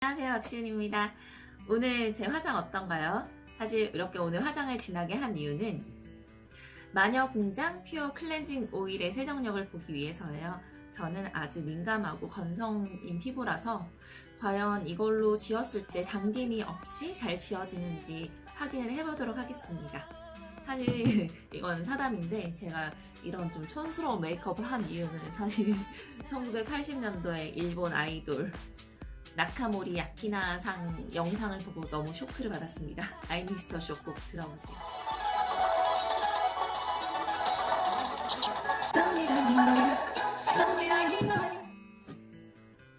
안녕하세요 박시은입니다. 오늘 제 화장 어떤가요? 사실 이렇게 오늘 화장을 진하게 한 이유는 마녀공장 퓨어 클렌징 오일의 세정력을 보기 위해서예요. 저는 아주 민감하고 건성인 피부라서 과연 이걸로 지웠을 때 당김이 없이 잘 지워지는지 확인을 해보도록 하겠습니다. 사실 이건 사담인데 제가 이런 좀 촌스러운 메이크업을 한 이유는 사실 1980년도에 일본 아이돌 나카모리 야키나상 영상을 보고 너무 쇼크를 받았습니다. 아이미스터 쇼 꼭 들어보세요.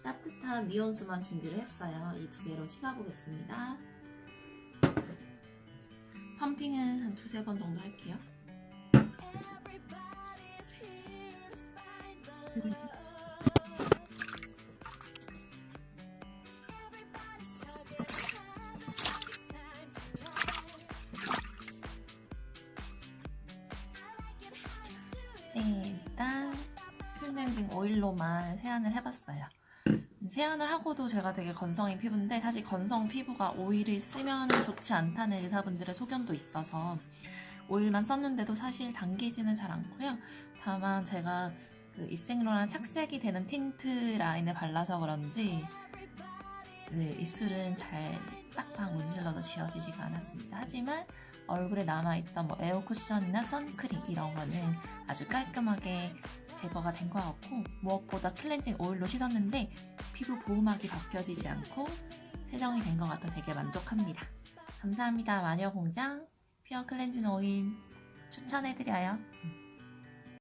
따뜻한 미온수만 준비를 했어요. 이 두 개로 씻어보겠습니다. 펌핑은 한 두세 번 정도 할게요. 네, 일단 퓨렌징 오일로만 세안을 해봤어요. 세안을 하고도 제가 되게 건성인 피부인데 사실 건성 피부가 오일을 쓰면 좋지 않다는 의사분들의 소견도 있어서 오일만 썼는데도 사실 당기지는 잘 않고요. 다만 제가 그 입생로랑 착색이 되는 틴트 라인을 발라서 그런지 네, 입술은 잘 빡빡 문질러도 지워지지가 않았습니다. 하지만 얼굴에 남아있던 뭐 에어 쿠션이나 선크림 이런 거는 아주 깔끔하게 제거가 된 것 같고 무엇보다 클렌징 오일로 씻었는데 피부 보호막이 벗겨지지 않고 세정이 된 것 같아 되게 만족합니다. 감사합니다. 마녀 공장 퓨어 클렌징 오일 추천해드려요.